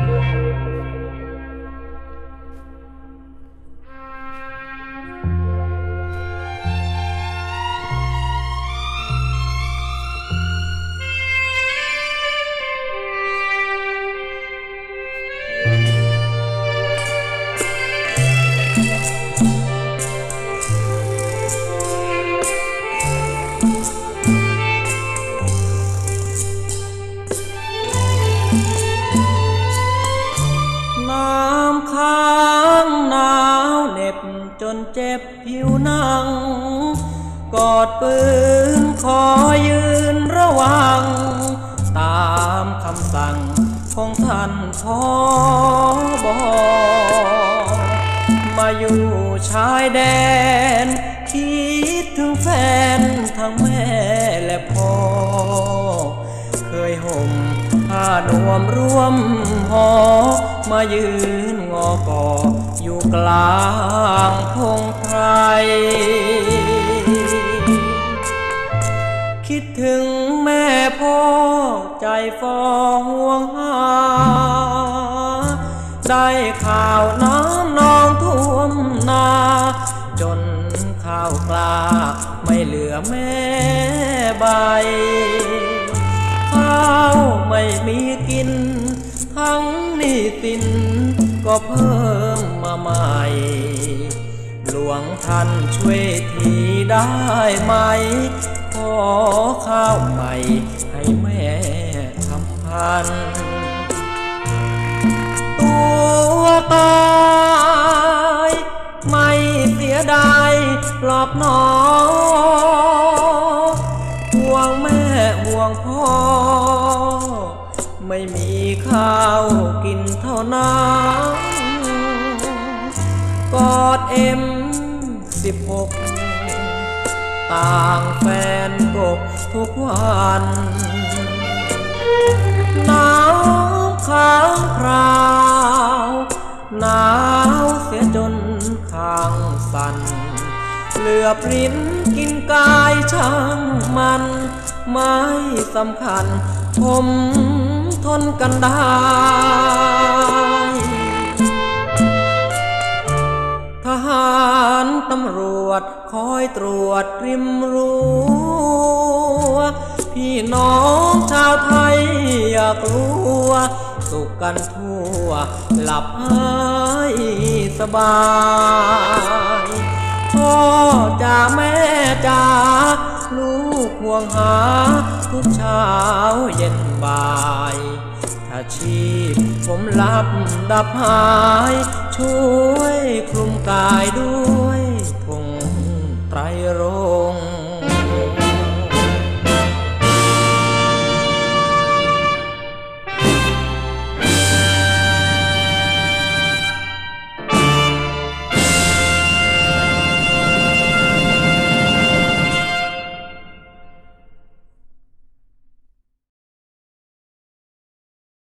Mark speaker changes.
Speaker 1: Yeah. เจ็บผิวหนัง กอดปืนขอยืนระวัง ตามคำสั่งของท่านพอบอมาอยู่ชายแดน คิดถึงแฟนทั้งแม่และพ่อ เคยห่มานวมร่วมหอ มายืนงอกออยู่กลางพงไพร คิดถึงแม่พ่อใจฟองห่วงหา ได้ข่าวน้ำนองท่วมนา จนข้าวกลาไม่เหลือแม่ใบ เพิ่มมาใหม่ หลวงท่านช่วยทีได้ไหม ขอข้าวใหม่ให้แม่ทำพัน ตัวตายไม่เสียดายหรอกหนอห่วงแม่ห่วงพ่อ ไม่มีข้าวกินเท่านั้น เอ็มสิบหกต่างแฟนกบทุกวันหนาวค้างคราวหนาวเสียจนข้างสั่นเหลือปริ้นกินกายช่างมัน ไม่สำคัญ ผมทนกันได้ ตรวจริมรั้วพี่น้องชาวไทยอย่ากลัว สุขกันทั่ว หลับให้สบายพ่อจ่าแม่จ่าลูกห่วงหา ทุกเช้าเย็นบ่ายถ้าชีพผมลับดับหาย ช่วยคลุมกายด้วย ไตรรง